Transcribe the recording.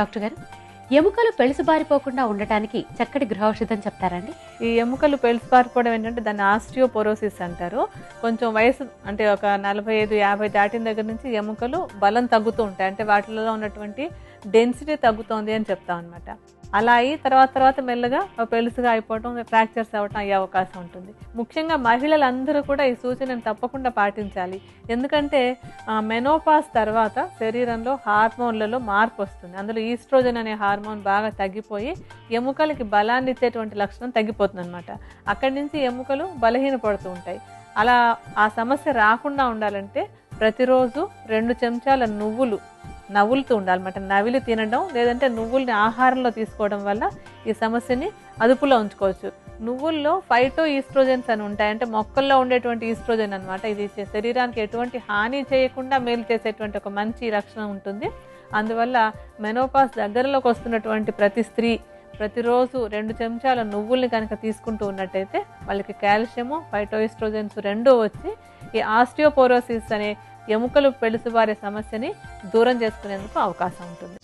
Doctor గారు ఎముకలు పెళుసుబారిపోకుండా ఉండటానికి చక్కటి గృహౌషధం చెప్తారండి. ఈ ఎముకలు పెలుసుపారిపోవడం ఏంటంటే దాన్ని ఆస్టియోపోరోసిస్ అంటారు. కొంచెం వయసు అంటే ఒక నలభై ఐదు యాభై దాటిన దగ్గర నుంచి ఎముకలు బలం తగ్గుతూ ఉంటాయి. అంటే వాటిలో ఉన్నటువంటి డెన్సిటీ తగ్గుతోంది అని చెప్తాం అనమాట అలా అయ్యి తర్వాత తర్వాత మెల్లగా పెలుసుగా అయిపోవటం ఫ్రాక్చర్స్ అవ్వటం అయ్యే అవకాశం ఉంటుంది. ముఖ్యంగా మహిళలందరూ కూడా ఈ సూచనను తప్పకుండా పాటించాలి. ఎందుకంటే మెనోపాస్ తర్వాత శరీరంలో హార్మోన్లలో మార్పు వస్తుంది. అందులో ఈస్ట్రోజన్ అనే హార్మోన్ బాగా తగ్గిపోయి ఎముకలకి బలాన్ని ఇచ్చేటువంటి లక్షణం తగ్గిపోతుంది అనమాట అక్కడి నుంచి ఎముకలు బలహీనపడుతూ ఉంటాయి. అలా ఆ సమస్య రాకుండా ఉండాలంటే ప్రతిరోజు రెండు చెంచాల నువ్వులు నవ్వులుతూ ఉండాలన్నమాట నవిలి తినడం లేదంటే నువ్వుల్ని ఆహారంలో తీసుకోవడం వల్ల ఈ సమస్యని అదుపులో ఉంచుకోవచ్చు. నువ్వుల్లో ఫైటో ఈస్ట్రోజన్స్ అని ఉంటాయి. అంటే మొక్కల్లో ఉండేటువంటి ఈస్ట్రోజన్ అనమాట ఇది శరీరానికి ఎటువంటి హాని చేయకుండా మేలు చేసేటువంటి ఒక మంచి రక్షణ ఉంటుంది. అందువల్ల మెనోపాస్ దగ్గరలోకి వస్తున్నటువంటి ప్రతి స్త్రీ ప్రతిరోజు రెండు చెంచాల నువ్వుల్ని కనుక తీసుకుంటూ ఉన్నట్టయితే వాళ్ళకి కాల్షియము ఫైటోయిస్ట్రోజన్స్ రెండూ వచ్చి ఈ ఆస్టియోపోరోసిస్ అనే ఎముకలు పెలుసుబారే సమస్యని దూరం చేసుకునేందుకు అవకాశం ఉంటుంది.